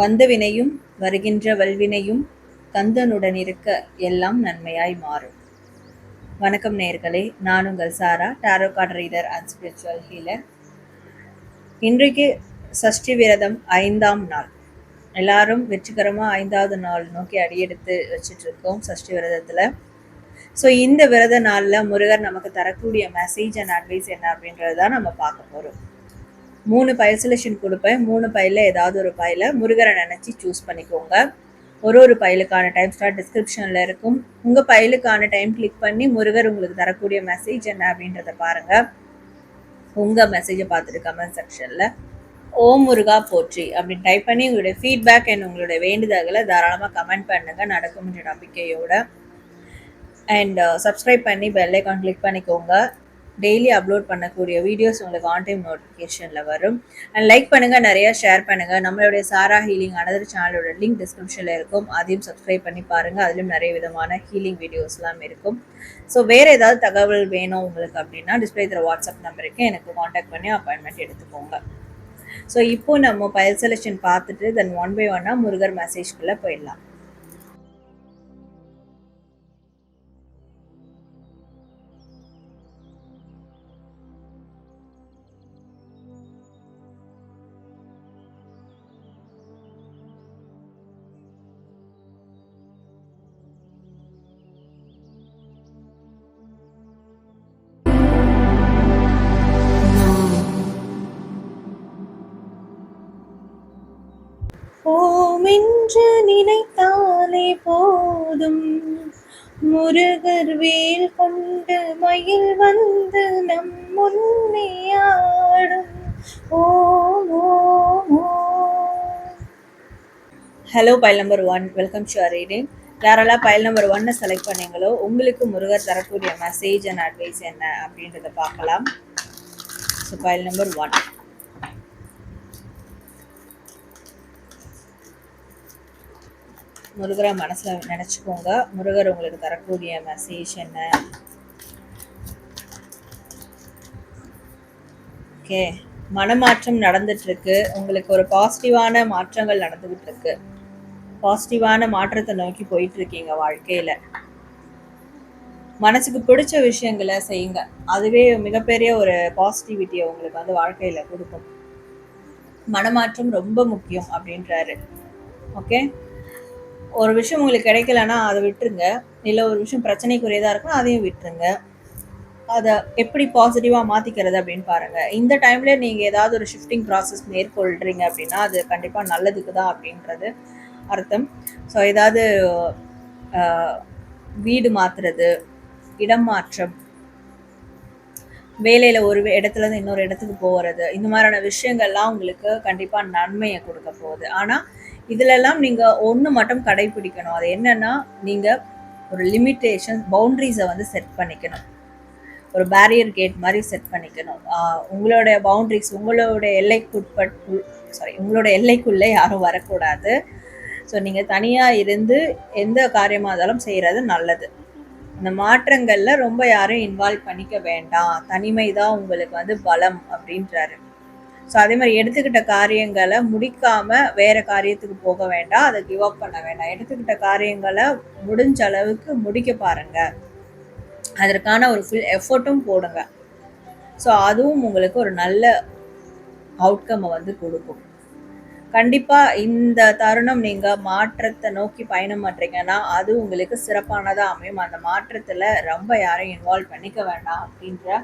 வந்த வினையும் வருகின்ற வல்வினையும் கந்தனுடன் இருக்க எல்லாம் நன்மையாய் மாறும். வணக்கம் நேர்களே நான் உங்கள் Sara tarot card reader and spiritual healer. இன்றைக்கு சஷ்டி விரதம் ஐந்தாம் நாள். எல்லாரும் வெற்றிகரமாக ஐந்தாவது நாள் நோக்கி அடியெடுத்து வச்சிட்ருக்கோம் சஷ்டி விரதத்தில். ஸோ இந்த விரத நாளில் முருகர் நமக்கு தரக்கூடிய மெசேஜ் அண்ட் அட்வைஸ் என்ன அப்படின்றது தான் நம்ம பார்க்க போகிறோம் மூணு பயல் செலெக்ஷன் கொடுப்பேன். மூணு பையில ஏதாவது ஒரு பயில முருகரை நினச்சி சூஸ் பண்ணிக்கோங்க. ஒரு ஒரு பைலுக்கான டைம் ஸ்டார்ட் டிஸ்கிரிப்ஷனில் இருக்கும். உங்கள் பைலுக்கான டைம் கிளிக் பண்ணி முருகர் உங்களுக்கு தரக்கூடிய மெசேஜ் என்ன அப்படின்றத பாருங்கள் உங்கள் மெசேஜை பார்த்துட்டு கமெண்ட் செக்ஷனில் ஓம் முருகா போற்றி அப்படின்னு டைப் பண்ணி உங்களுடைய ஃபீட்பேக் அண்ட் உங்களுடைய வேண்டுதல்களை தாராளமாக கமெண்ட் பண்ணுங்கள் நடக்கும்ன்ற நம்பிக்கையோட. அண்ட் சப்ஸ்கிரைப் uh, பண்ணி பெல் ஐக்கான் கிளிக் பண்ணிக்கோங்க. டெய்லி அப்லோட் பண்ணக்கூடிய வீடியோஸ் உங்களுக்கு ஆன் டைம் நோட்டிஃபிகேஷனில் வரும். அண்ட் லைக் பண்ணுங்கள் நிறையா ஷேர் பண்ணுங்கள் நம்மளுடைய சாரா ஹீலிங் அனதர் சேனலோட லிங்க் டிஸ்கிரிப்ஷனில் இருக்கும். அதையும் சப்ஸ்கிரைப் பண்ணி பாருங்கள் அதிலும் நிறைய விதமான ஹீலிங் வீடியோஸ்லாம் இருக்கும். ஸோ வேறு ஏதாவது தகவல் வேணும் உங்களுக்கு அப்படின்னா டிஸ்பிளே தர வாட்ஸ்அப் நம்பருக்கு எனக்கு காண்டாக்ட் பண்ணி அப்பாயின்மெண்ட் எடுத்துக்கோங்க. ஸோ இப்போ நம்ம பயல் செலெக்ஷன் பார்த்துட்டு தென் ஒன் பை ஒன்னாக முருகர் மெசேஜ்குள்ளே போயிடலாம். நினைத்தாலே போதும். முருகர் வேல் கொண்டு மயில் வந்து நம் முன்னே ஆடும். ஓ hello file number one welcome to reading யாரெல்லாம் பைல் நம்பர் ஒன்னை செலக்ட் பண்ணீங்களோ உங்களுக்கு முருகர் தரக்கூடிய மெசேஜ் அண்ட் அட்வைஸ் என்ன அப்படின்றத பார்க்கலாம். ஸோ பைல் நம்பர் ஒன் முருகரை மனசில் நினச்சிக்கோங்க. முருகர் உங்களுக்கு தரக்கூடிய மெசேஜ் என்ன? ஓகே மனமாற்றம் நடந்துட்டு இருக்கு உங்களுக்கு ஒரு பாசிட்டிவான மாற்றங்கள் நடந்துகிட்டு இருக்கு பாசிட்டிவான மாற்றத்தை நோக்கி போயிட்டு இருக்கீங்க வாழ்க்கையில. மனசுக்கு பிடிச்ச விஷயங்களை செய்யுங்க. அதுவே மிகப்பெரிய ஒரு பாசிட்டிவிட்டியை உங்களுக்கு வந்து வாழ்க்கையில கொடுக்கும். மனமாற்றம் ரொம்ப முக்கியம் அப்படின்றாரு. ஓகே ஒரு விஷயம் உங்களுக்கு கிடைக்கலன்னா அதை விட்டுருங்க. இல்லை ஒரு விஷயம் பிரச்சனைக்குரியதாக இருக்குன்னா அதையும் விட்டுருங்க. அதை எப்படி பாசிட்டிவாக மாற்றிக்கிறது அப்படின்னு பாருங்கள் இந்த டைமில் நீங்கள் ஏதாவது ஒரு ஷிஃப்டிங் ப்ராசஸ் மேற்கொள்கிறீங்க அப்படின்னா அது கண்டிப்பாக நல்லதுக்கு தான் அப்படின்றது அர்த்தம். ஸோ ஏதாவது வீடு மாற்றுறது இடம் மாற்றம் வேலையில் ஒரு இடத்துல இருந்து இன்னொரு இடத்துக்கு போகிறது இந்த மாதிரியான விஷயங்கள்லாம் உங்களுக்கு கண்டிப்பாக நன்மையை கொடுக்க போகுது. ஆனால் இதிலெல்லாம் நீங்கள் ஒன்று மட்டும் கடைபிடிக்கணும். அது என்னன்னா நீங்கள் ஒரு லிமிட்டேஷன் பவுண்ட்ரிஸை வந்து செட் பண்ணிக்கணும். ஒரு பேரியர் கேட் மாதிரி செட் பண்ணிக்கணும். உங்களுடைய பவுண்ட்ரிஸ் உங்களுடைய எல்லைக்குட்பட்டு சாரி உங்களோட எல்லைக்குள்ளே யாரும் வரக்கூடாது. ஸோ நீங்கள் தனியாக இருந்து எந்த காரியமாக இருந்தாலும் செய்கிறது நல்லது. இந்த மாற்றங்களில் ரொம்ப யாரும் இன்வால்வ் பண்ணிக்க வேண்டாம். தனிமை தான் உங்களுக்கு வந்து பலம் அப்படின்றாரு. ஸோ அதே மாதிரி எடுத்துக்கிட்ட காரியங்களை முடிக்காம வேற காரியத்துக்கு போக வேண்டாம். அதை கிவ் அப் பண்ண வேண்டாம். எடுத்துக்கிட்ட காரியங்களை முடிஞ்ச அளவுக்கு முடிக்க பாருங்க. அதற்கான ஒரு ஃபுல் எஃபர்ட்டும் போடுங்க. ஸோ அதுவும் உங்களுக்கு ஒரு நல்ல அவுட்கம்மை வந்து கொடுக்கும். கண்டிப்பாக இந்த தருணம் நீங்கள் மாற்றத்தை நோக்கி பயணம் பண்ணுறீங்கன்னா அது உங்களுக்கு சிறப்பானதாக அமையும். அந்த மாற்றத்தில் ரொம்ப யாரையும் இன்வால்வ் பண்ணிக்க வேண்டாம் அப்படின்ற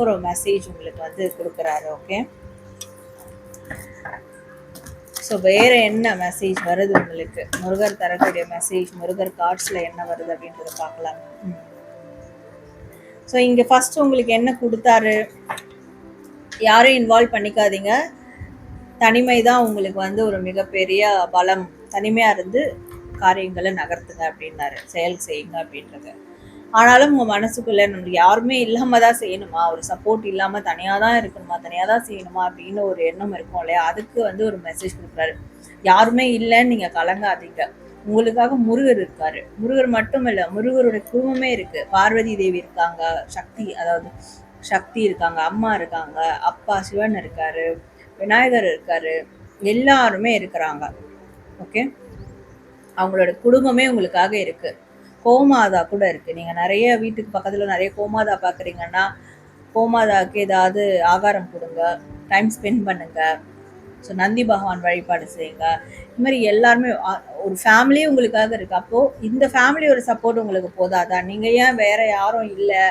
ஒரு மெசேஜ் உங்களுக்கு வந்து கொடுக்குறாரு ஓகே ஸோ வேற என்ன மெசேஜ் வருது உங்களுக்கு? முருகர் தரக்கூடிய மெசேஜ் முருகர் கார்ட்ஸ்ல என்ன வருது அப்படின்றத பார்க்கலாம். ஸோ இங்க ஃபர்ஸ்ட் உங்களுக்கு என்ன கொடுத்தாரு? யாரையும் இன்வால்வ் பண்ணிக்காதீங்க. தனிமை தான் உங்களுக்கு வந்து ஒரு மிகப்பெரிய பலம். தனிமையா இருந்து காரியங்களை நகர்த்துங்க அப்படின்னாரு. செயல் செய்யுங்க அப்படின்றது. ஆனாலும் உங்க மனசுக்குள்ள நமக்கு யாருமே இல்லாம தான் செய்யணுமா? ஒரு சப்போர்ட் இல்லாம தனியா தான் இருக்கணுமா? தனியா தான் செய்யணுமா? அப்படின்னு ஒரு எண்ணம் இருக்கும் இல்லையா? அதுக்கு வந்து ஒரு மெசேஜ் கொடுக்குறாரு. யாருமே இல்லைன்னு நீங்க கலங்காதீங்க. உங்களுக்காக முருகர் இருக்காரு. முருகர் மட்டும் இல்ல முருகருடைய குடும்பமே இருக்கு. பார்வதி தேவி இருக்காங்க சக்தி அதாவது சக்தி இருக்காங்க அம்மா இருக்காங்க அப்பா சிவன் இருக்காரு விநாயகர் இருக்காரு எல்லாருமே இருக்கிறாங்க. ஓகே அவங்களோட குடும்பமே உங்களுக்காக இருக்குது கோமாதா கூட இருக்குது நீங்கள் நிறைய வீட்டுக்கு பக்கத்தில் நிறைய கோமாதா பார்க்குறீங்கன்னா கோமாதாக்கு ஏதாவது ஆகாரம் கொடுங்க டைம் ஸ்பெண்ட் பண்ணுங்கள் ஸோ நந்தி பகவான் வழிபாடு செய்யுங்க. இது மாதிரி எல்லாருமே ஒரு ஃபேமிலியே உங்களுக்காக இருக்குது அப்போது இந்த ஃபேமிலியோட சப்போர்ட் உங்களுக்கு போதாதா? நீங்கள் ஏன் வேறு யாரும் இல்லை?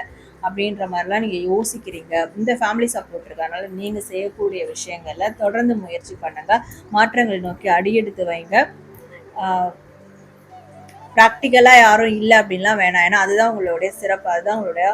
அப்படின்ற மாதிரிலாம் நீங்கள் யோசிக்கிறீங்க. இந்த ஃபேமிலி சப்போர்ட் இருக்கிறதுனால நீங்கள் செய்யக்கூடிய விஷயங்களில் தொடர்ந்து முயற்சி பண்ணுங்கள் மாற்றங்களை நோக்கி அடியெடுத்து வைங்க. ப்ராக்டிக்கலாக யாரும் இல்லை அப்படின்லாம் வேணாம். ஏன்னா அதுதான் உங்களுடைய சிறப்பு அதுதான் உங்களுடைய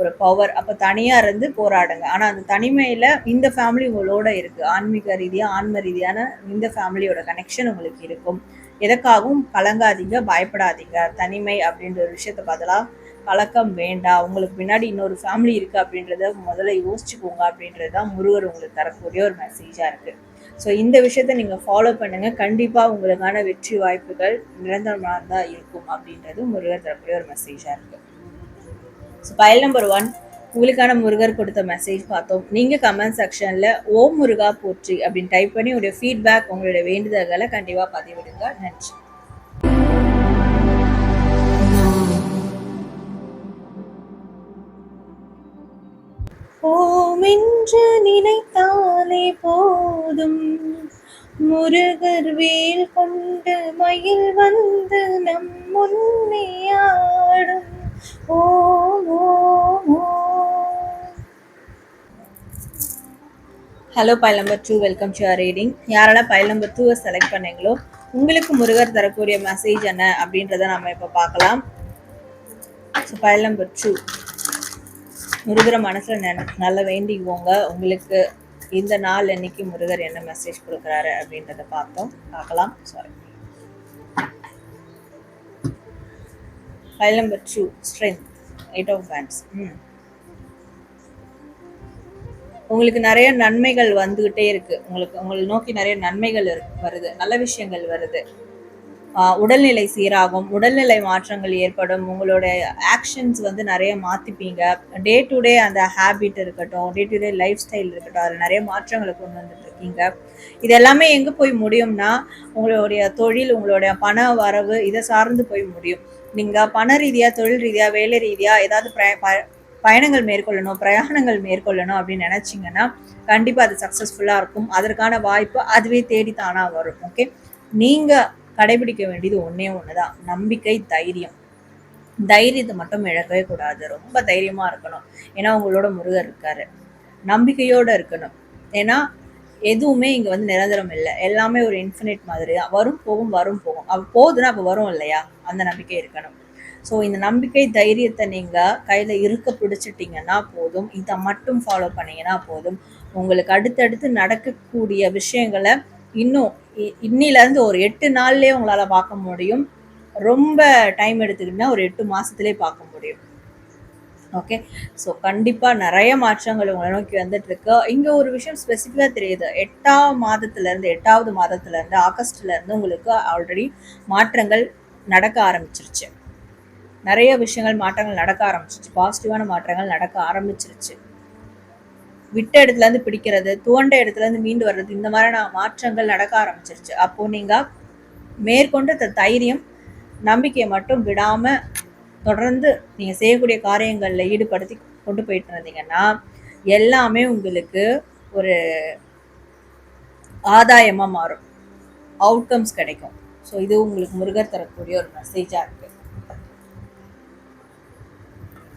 ஒரு பவர் அப்போ தனியாக இருந்து போராடுங்க. ஆனால் அந்த தனிமையில் இந்த ஃபேமிலி உங்களோட இருக்குது ஆன்மீக ரீதியாக ஆன்ம ரீதியான இந்த ஃபேமிலியோட கனெக்ஷன் உங்களுக்கு இருக்கும். எதற்காகவும் கலங்காதீங்க பயப்படாதீங்க. தனிமை அப்படின்ற ஒரு விஷயத்த பதிலாக கலக்கம் வேண்டாம். உங்களுக்கு பின்னாடி இன்னொரு ஃபேமிலி இருக்குது அப்படின்றத முதல்ல யோசிச்சுக்கோங்க அப்படின்றது தான் முருகர் உங்களுக்கு தரக்கூடிய ஒரு மெசேஜாக இருக்குது ஸோ இந்த விஷயத்த நீங்கள் ஃபாலோ பண்ணுங்க. கண்டிப்பாக உங்களுக்கான வெற்றி வாய்ப்புகள் நிரந்தரமாக தான் இருக்கும் அப்படின்றது முருகர் தரக்கூடிய ஒரு மெசேஜாக இருக்குது ஸோ பயல் நம்பர் ஒன் உங்களுக்கான முருகர் கொடுத்த மெசேஜ் பார்த்தோம். நீங்கள் கமெண்ட் செக்ஷனில் ஓம் முருகா போற்றி அப்படின்னு டைப் பண்ணி உங்களுடைய ஃபீட்பேக் உங்களுடைய வேண்டுதல்களை கண்டிப்பாக பதிவிடுங்க. நன்றி. ஓம் நினைத்தாலே போதும். முருகர் வேல் கொண்டு மயில் வந்து நம் முன்னே ஆடும். ஓம் hello file number two welcome to your reading யாரெல்லாம் பைல் நம்பர் டூவை செலக்ட் பண்ணீங்களோ உங்களுக்கு முருகர் தரக்கூடிய மெசேஜ் என்ன அப்படின்றத நம்ம இப்போ பார்க்கலாம். ஸோ பைல் நம்பர் டூ முருகரை மனசில் நெ நல்லா வேண்டிக்குவோங்க. உங்களுக்கு இந்த நாள் என்னைக்கு முருகர் என்ன மெசேஜ் கொடுக்குறாரு அப்படின்றத பார்த்தோம். பார்க்கலாம். Sorry file number two strength eight of wands ம் உங்களுக்கு நிறைய நன்மைகள் வந்துகிட்டே இருக்கு. உங்களுக்கு உங்களை நோக்கி நிறைய நன்மைகள் இருக்கு- வருது. நல்ல விஷயங்கள் வருது. உடல்நிலை சீராகும் உடல்நிலை மாற்றங்கள் ஏற்படும் உங்களுடைய ஆக்ஷன்ஸ் வந்து நிறைய மாற்றிப்பீங்க டே டு டே அந்த ஹேபிட் இருக்கட்டும் day to day lifestyle இருக்கட்டும் அதில் நிறைய மாற்றங்களை கொண்டு வந்துட்டு இருக்கீங்க இது எல்லாமே எங்கே போய் முடியும்னா உங்களுடைய தொழில் உங்களுடைய பண வரவு இதை சார்ந்து போய் முடியும். நீங்கள் பண ரீதியாக தொழில் ரீதியாக வேலை ரீதியாக ஏதாவது பிர- பயணங்கள் மேற்கொள்ளணும் பிரயாணங்கள் மேற்கொள்ளணும் அப்படின்னு நினச்சிங்கன்னா கண்டிப்பாக அது சக்ஸஸ்ஃபுல்லாக இருக்கும். அதற்கான வாய்ப்பு அதுவே தேடி தானாக வரும். ஓகே நீங்கள் கடைபிடிக்க வேண்டியது ஒன்றே ஒன்று தான் நம்பிக்கை தைரியம். தைரியத்தை மட்டும் இழக்கவே கூடாது. ரொம்ப தைரியமாக இருக்கணும். ஏன்னா உங்களோட முருகர் இருக்காரு. நம்பிக்கையோடு இருக்கணும். ஏன்னா எதுவுமே இங்கே வந்து நிரந்தரம் இல்லை. எல்லாமே ஒரு இன்ஃபினிட் மாதிரி. தான் வரும் போகும் வரும் போகும். அப்போ போகுதுன்னா அப்போ வரும் இல்லையா? அந்த நம்பிக்கை இருக்கணும். ஸோ இந்த நம்பிக்கை தைரியத்தை நீங்கள் கையில் இருக்க பிடிச்சிட்டிங்கன்னா போதும். இதை மட்டும் ஃபாலோ பண்ணிங்கன்னா போதும். உங்களுக்கு அடுத்தடுத்து நடக்கக்கூடிய விஷயங்களை இன்னும் இ- இன்னிலேருந்து ஒரு எட்டு நாள்லேயே உங்களால் பார்க்க முடியும். ரொம்ப டைம் எடுத்துக்கிட்டிங்கன்னா ஒரு எட்டு மாதத்துலேயே பார்க்க முடியும். ஓகே ஸோ கண்டிப்பாக நிறைய மாற்றங்கள் உங்களை நோக்கி வந்துட்டுருக்கு. இங்கே ஒரு விஷயம் ஸ்பெசிஃபிக்காக தெரியுது. எட்டாம் மாதத்துலேருந்து எட்டாவது மாதத்துலேருந்து ஆகஸ்ட்லேருந்து உங்களுக்கு ஆல்ரெடி மாற்றங்கள் நடக்க ஆரம்பிச்சிருச்சு. நிறைய விஷயங்கள் மாற்றங்கள் நடக்க ஆரம்பிச்சிருச்சு. பாசிட்டிவான மாற்றங்கள் நடக்க ஆரம்பிச்சிருச்சு. விட்ட இடத்துல இருந்து பிடிக்கிறது துவண்ட இடத்துல இருந்து மீண்டு வர்றது இந்த மாதிரியான மாற்றங்கள் நடக்க ஆரம்பிச்சிருச்சு. அப்போ நீங்க மேற்கொண்டு த- தைரியம் நம்பிக்கையை மட்டும் விடாம தொடர்ந்து நீங்க செய்யக்கூடிய காரியங்களில் ஈடுபடுத்தி கொண்டு போயிட்டு இருந்தீங்கன்னா எல்லாமே உங்களுக்கு ஒரு ஆதாயமா மாறும். அவுட்கம்ஸ் கிடைக்கும். ஸோ இது உங்களுக்கு முருகர் தரக்கூடிய ஒரு மெசேஜாக இருக்கு.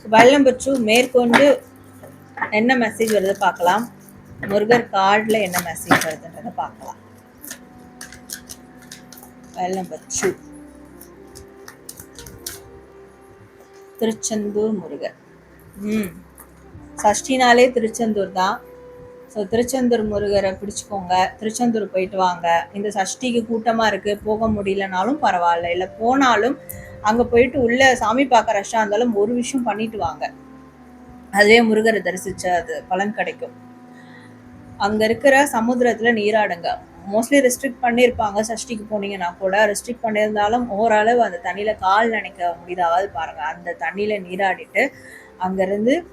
வயல் நம்பர் டூ மேற்கொண்டு என்ன மெசேஜ் வருது பார்க்கலாம். முருகர் கார்டில் என்ன மெசேஜ் வருதுன்றதை பார்க்கலாம். வயல் நம்பர் டூ திருச்செந்தூர் முருகர். ம். சஷ்டினாலே திருச்செந்தூர் தான். ஸோ திருச்செந்தூர் முருகரை பிடிச்சுக்கோங்க. திருச்செந்தூர் போயிட்டு வாங்க. இந்த சஷ்டிக்கு கூட்டமாக இருக்குது போக முடியலனாலும் பரவாயில்ல. இல்லை போனாலும் அங்கே போயிட்டு உள்ள சாமி பார்க்க ரஷ்ஷாக இருந்தாலும் ஒரு விஷயம் பண்ணிட்டு வாங்க. அதுவே முருகரை தரிசித்தா அது பலன் கிடைக்கும். அங்கே இருக்கிற சமுத்திரத்தில் நீராடுங்க. மோஸ்ட்லி ரெஸ்ட்ரிக்ட் பண்ணியிருப்பாங்க சஷ்டிக்கு போனீங்கன்னா கூட ரெஸ்ட்ரிக்ட் பண்ணியிருந்தாலும் ஓரளவு அந்த தண்ணியில் கால் நினைக்க முடியாதாவது பாருங்கள் அந்த தண்ணியில் நீராடிட்டு அங்கேருந்து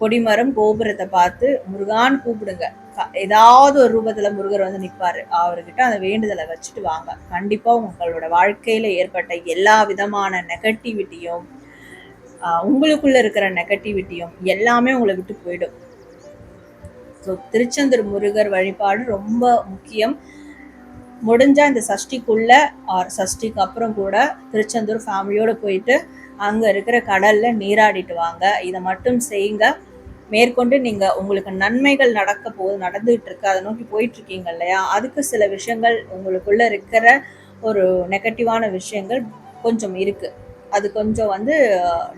கொடிமரம் கோபுரத்தை பார்த்து முருகான்னு கூப்பிடுங்க. க- ஏதாவது ஒரு ரூபத்தில் முருகர் வந்து நிற்பார் அவர்கிட்ட அந்த வேண்டுதலை வச்சுட்டு வாங்க. கண்டிப்பாக உங்களோட வாழ்க்கையில் ஏற்பட்ட எல்லா விதமான நெகட்டிவிட்டியும் உங்களுக்குள்ள இருக்கிற நெகட்டிவிட்டியும் எல்லாமே உங்களை விட்டு போயிடும். ஸோ திருச்செந்தூர் முருகர் வழிபாடு ரொம்ப முக்கியம். முடிஞ்சா இந்த சஷ்டிக்குள்ள ஆர் சஷ்டிக்கு அப்புறம் கூட திருச்செந்தூர் ஃபேமிலியோட போயிட்டு அங்கே இருக்கிற கடல்ல நீராடிட்டு வாங்க. இதை மட்டும் செய்யுங்க. மேற்கொண்டு நீங்க உங்களுக்கு நன்மைகள் நடக்க போது நடந்துகிட்டு இருக்கு அதை நோக்கி போயிட்டு இருக்கீங்க இல்லையா? அதுக்கு சில விஷயங்கள் உங்களுக்குள்ள இருக்கிற ஒரு நெகட்டிவான விஷயங்கள் கொஞ்சம் இருக்குது அது கொஞ்சம் வந்து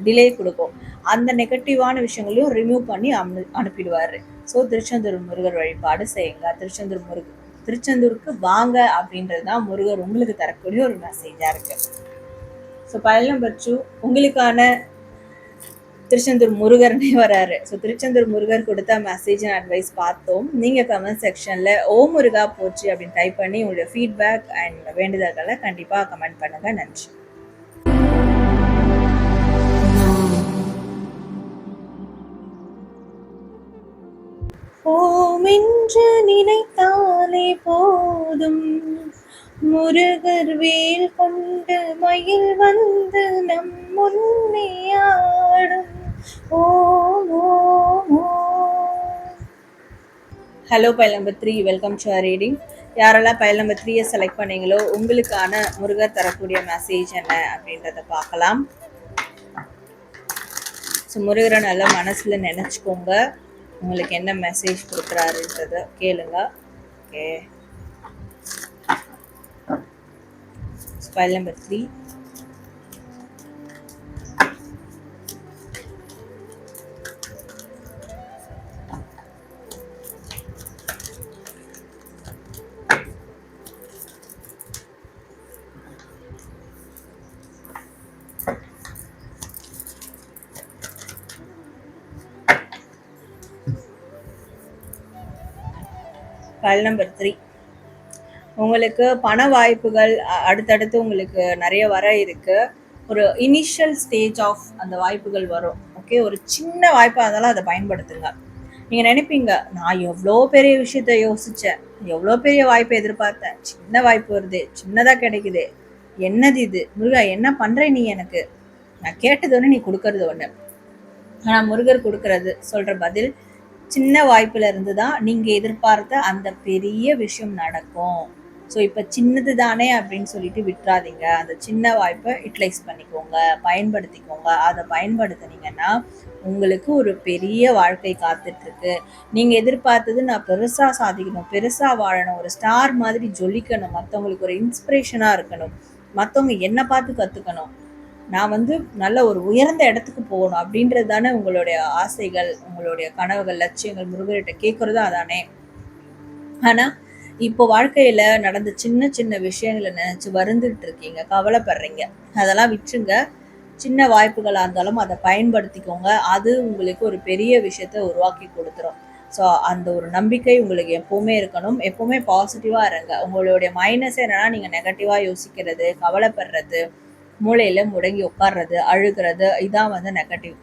டிலே கொடுக்கும். அந்த நெகட்டிவான விஷயங்களையும் ரிமூவ் பண்ணி அனு அனுப்பிடுவார். ஸோ திருச்செந்தூர் முருகர் வழிபாடு செய்யுங்க. திருச்செந்தூர் முருகர் திருச்செந்தூருக்கு வாங்க அப்படின்றது தான் முருகர் உங்களுக்கு தரக்கூடிய ஒரு மெசேஜாக இருக்குது ஸோ பயல் நம்பர் உங்களுக்கான திருச்செந்தூர் முருகர்னே வராரு. ஸோ திருச்செந்தூர் முருகர் கொடுத்த மெசேஜ் அண்ட் அட்வைஸ் பார்த்தோம். நீங்கள் கமெண்ட் செக்ஷனில் ஓ முருகா போச்சு அப்படின்னு டைப் பண்ணி உங்களுடைய ஃபீட்பேக் அண்ட் வேண்டுதல்களை கண்டிப்பாக கமெண்ட் பண்ணுங்கள் நன்றி. ஓம் என்று நினைத்தாலே போதும். முருகர் வேல் கொண்டு மயில் வந்து நம் முன்னே ஆடும். ஓம் hello file number three welcome to reading யாரெல்லாம் பைல் நம்பர் த்ரீயை செலக்ட் பண்ணீங்களோ உங்களுக்கான முருகர் தரக்கூடிய மெசேஜ் என்ன அப்படின்றத பார்க்கலாம். ஸோ முருகரை நல்லா மனசில் நினச்சிக்கோங்க. உங்களுக்கு என்ன மெசேஜ் கொடுக்குறாருன்றத கேளுங்க. Okay file number three file number three உங்களுக்கு பண வாய்ப்புகள் அடுத்தடுத்து உங்களுக்கு நிறைய வர இருக்கு. ஒரு இனிஷியல் ஸ்டேஜ் ஆஃப் அந்த வாய்ப்புகள் வரும். ஓகே ஒரு சின்ன வாய்ப்பாக இருந்தாலும் அதை பயன்படுத்துங்க. நீங்கள் நினைப்பீங்க நான் எவ்வளோ பெரிய விஷயத்த யோசித்தேன் எவ்வளோ பெரிய வாய்ப்பை எதிர்பார்த்தேன். சின்ன வாய்ப்பு வருது சின்னதாக கிடைக்குது. என்னது இது? முருகா என்ன பண்ணுற நீ எனக்கு? நான் கேட்டது ஒன்று நீ கொடுக்கறது ஒன்று ஆனால் முருகர் கொடுக்கறது சொல்கிற பதில் சின்ன வாய்ப்புல இருந்து தான் நீங்கள் எதிர்பார்த்த அந்த பெரிய விஷயம் நடக்கும். ஸோ இப்போ சின்னது தானே அப்படின்னு சொல்லிட்டு விட்டுறாதீங்க. அந்த சின்ன வாய்ப்பை யூட்டிலைஸ் பண்ணிக்கோங்க பயன்படுத்திக்கோங்க. அதை பயன்படுத்தினீங்கன்னா உங்களுக்கு ஒரு பெரிய வாழ்க்கை காத்துட்ருக்கு. நீங்கள் எதிர்பார்த்தது நான் பெருசாக சாதிக்கணும் பெருசாக வாழணும் ஒரு ஸ்டார் மாதிரி ஜொலிக்கணும். மற்றவங்களுக்கு ஒரு இன்ஸ்பிரேஷனாக இருக்கணும். மற்றவங்க என்ன பார்த்து கற்றுக்கணும் நான் வந்து நல்ல ஒரு உயர்ந்த இடத்துக்கு போகணும் அப்படின்றது தானே உங்களுடைய ஆசைகள் உங்களுடைய கனவுகள் லட்சியங்கள் முருகர்கிட்ட கேட்குறதும் அதானே? ஆனால் இப்போ வாழ்க்கையில நடந்த சின்ன சின்ன விஷயங்களை நினச்சி வருந்துட்டு இருக்கீங்க கவலைப்படுறீங்க. அதெல்லாம் விட்டுருங்க. சின்ன வாய்ப்புகளாக இருந்தாலும் அதை பயன்படுத்திக்கோங்க. அது உங்களுக்கு ஒரு பெரிய விஷயத்த உருவாக்கி கொடுத்துரும். ஸோ அந்த ஒரு நம்பிக்கை உங்களுக்கு எப்போவுமே இருக்கணும். எப்போவுமே பாசிட்டிவாக இருங்க. உங்களுடைய மைனஸ் என்னன்னா நீங்க நெகட்டிவாக யோசிக்கிறது கவலைப்படுறது. மூளையில் முடங்கி உட்கார்றது அழுகிறது இதான் வந்து நெகட்டிவ்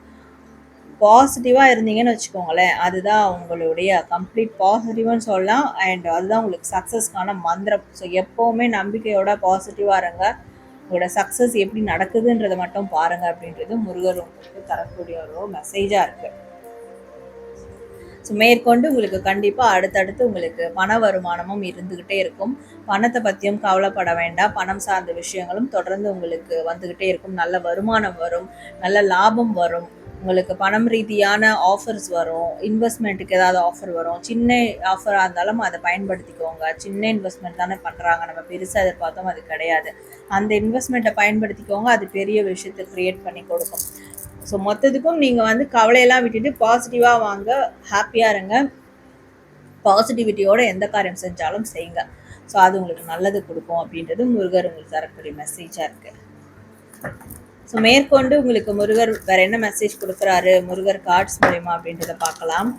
பாசிட்டிவாக இருந்தீங்கன்னு வச்சுக்கோங்களேன் அதுதான் உங்களுடைய கம்ப்ளீட் பாசிட்டிவ்னு சொல்லலாம் அண்ட் அதுதான் உங்களுக்கு சக்ஸஸ்க்கான மந்திரம். ஸோ எப்போவுமே நம்பிக்கையோட பாசிட்டிவாக இருங்க. உங்களோட சக்ஸஸ் எப்படி நடக்குதுன்றதை மட்டும் பாருங்க அப்படின்றது முருகர் உங்களுக்கு தரக்கூடிய ஒரு மெசேஜாக இருக்கு. ஸோ மேற்கொண்டு உங்களுக்கு கண்டிப்பாக அடுத்தடுத்து உங்களுக்கு பண வருமானமும் இருந்துக்கிட்டே இருக்கும். பணத்தை பற்றியும் கவலைப்பட வேண்டாம். பணம் சார்ந்த விஷயங்களும் தொடர்ந்து உங்களுக்கு வந்துக்கிட்டே இருக்கும். நல்ல வருமானம் வரும் நல்ல லாபம் வரும். உங்களுக்கு பணம் ரீதியான ஆஃபர்ஸ் வரும். இன்வெஸ்ட்மெண்ட்டுக்கு ஏதாவது ஆஃபர் வரும். சின்ன ஆஃபராக இருந்தாலும் அதை பயன்படுத்திக்கோங்க. சின்ன இன்வெஸ்ட்மெண்ட் தானே பண்ணுறாங்க நம்ம பெருசாக எதிர்பார்த்தோம் அது கிடையாது. அந்த இன்வெஸ்ட்மெண்ட்டை பயன்படுத்திக்கோங்க. அது பெரிய விஷயத்தை க்ரியேட் பண்ணி கொடுக்கும். ஸோ மொத்தத்துக்கும் நீங்கள் வந்து கவலையெல்லாம் விட்டுட்டு பாசிட்டிவாக வாங்க. ஹாப்பியாக இருங்க. பாசிட்டிவிட்டியோட எந்த காரியம் செஞ்சாலும் செய்யுங்க ஸோ அது உங்களுக்கு நல்லது கொடுக்கும் அப்படின்றது முருகர் உங்களுக்கு தரக்கூடிய மெசேஜாக இருக்குது ஸோ மேற்கொண்டு உங்களுக்கு முருகர் வேற என்ன மெசேஜ் கொடுக்குறாரு? முருகர் கார்ட்ஸ் மூலயமா அப்படின்றத பார்க்கலாம்.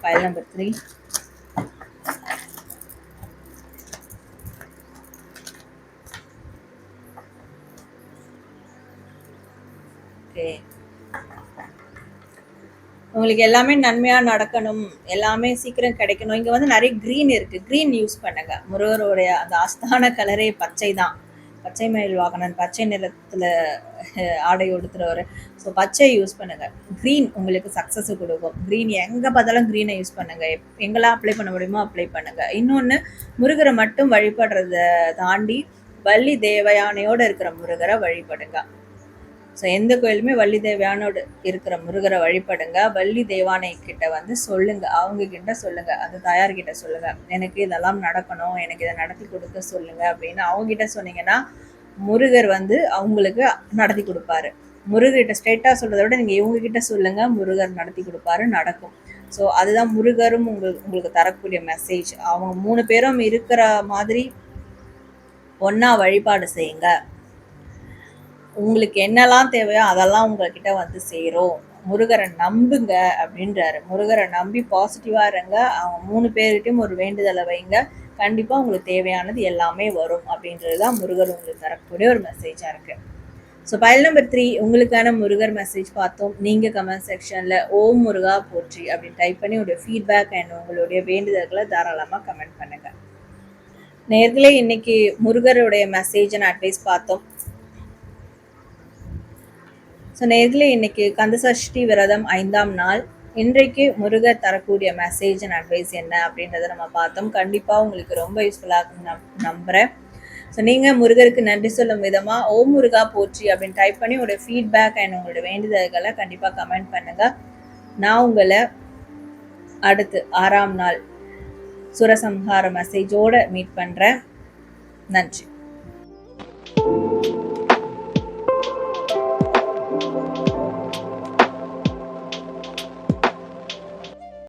ஃபைல் நம்பர் த்ரீ உங்களுக்கு எல்லாமே நன்மையா நடக்கணும். எல்லாமே சீக்கிரம் கிடைக்கணும். இங்க வந்து நிறைய க்ரீன் இருக்கு. க்ரீன் யூஸ் பண்ணுங்க. முருகருடைய அந்த அஸ்தான கலரே பச்சை தான். பச்சை மயில் வாகனன் பச்சை நிறத்துல ஆடை உடுத்துறவர். ஸோ பச்சை யூஸ் பண்ணுங்க. க்ரீன் உங்களுக்கு சக்ஸஸ் கொடுக்கும். க்ரீன் எங்க பார்த்தாலும் க்ரீனை யூஸ் பண்ணுங்க. எப்- எங்கெல்லாம் அப்ளை பண்ண முடியுமோ அப்ளை பண்ணுங்க. இன்னொன்று முருகரை மட்டும் வழிபடுறத தாண்டி வள்ளி தேவயானையோட இருக்கிற முருகரை வழிபடுங்க. ஸோ எந்த கோயிலுமே வள்ளி தேவியானோடு இருக்கிற முருகரை வழிபடுங்க. வள்ளி தேவானை கிட்ட வந்து சொல்லுங்க. அவங்க கிட்ட சொல்லுங்க. அது தாயார்கிட்ட சொல்லுங்க. எனக்கு இதெல்லாம் நடக்கணும். எனக்கு இதை நடத்தி கொடுக்க சொல்லுங்க அப்படின்னு அவங்க கிட்ட சொன்னீங்கன்னா முருகர் வந்து அவங்களுக்கு நடத்தி கொடுப்பாரு. முருகர்கிட்ட ஸ்ட்ரெயிட்டாக சொல்கிறத விட நீங்கள் இவங்க கிட்ட சொல்லுங்க. முருகர் நடத்தி கொடுப்பாரு. நடக்கும். ஸோ அதுதான் முருகரும் உங்களுக்கு உங்களுக்கு தரக்கூடிய மெசேஜ் அவங்க மூணு பேரும் இருக்கிற மாதிரி ஒன்றா வழிபாடு செய்யுங்க. உங்களுக்கு என்னெல்லாம் தேவையோ அதெல்லாம் உங்ககிட்ட வந்து சேரும். முருகரை நம்புங்க அப்படின்றாரு. முருகரை நம்பி பாசிட்டிவாக இருங்க. அவங்க மூணு பேர்கிட்டையும் ஒரு வேண்டுதலை வைங்க. கண்டிப்பாக உங்களுக்கு தேவையானது எல்லாமே வரும் அப்படின்றது தான் முருகர் உங்களுக்கு தரக்கூடிய ஒரு மெசேஜாக இருக்குது ஸோ பயல் நம்பர் த்ரீ உங்களுக்கான முருகர் மெசேஜ் பார்த்தோம். நீங்கள் கமெண்ட் செக்ஷனில் ஓம் முருகா போற்றி அப்படின்னு டைப் பண்ணி உங்களுடைய ஃபீட்பேக் அண்ட் உங்களுடைய வேண்டுதல்களை தாராளமாக கமெண்ட் பண்ணுங்கள் நேர்களே இன்னைக்கு முருகருடைய மெசேஜ் அண்ட் அட்வைஸ் பார்த்தோம். ஸோ நேரில் இன்னைக்கு கந்தசஷ்டி விரதம் ஐந்தாம் நாள். இன்றைக்கு முருகர் தரக்கூடிய மெசேஜ் அண்ட் அட்வைஸ் என்ன அப்படின்றத நம்ம பார்த்தோம். கண்டிப்பாக உங்களுக்கு ரொம்ப யூஸ்ஃபுல்லாக நம் நம்புகிறேன் ஸோ நீங்கள் முருகருக்கு நன்றி சொல்லும் விதமாக ஓம் முருகா போற்றி அப்படின்னு டைப் பண்ணி உங்களுடைய ஃபீட்பேக் அண்ட் உங்களுடைய வேண்டுதல்களை கண்டிப்பாக கமெண்ட் பண்ணுங்கள் நான் உங்களை அடுத்து ஆறாம் நாள் சுரசம்ஹார மெசேஜோடு மீட் பண்ணுறேன் நன்றி.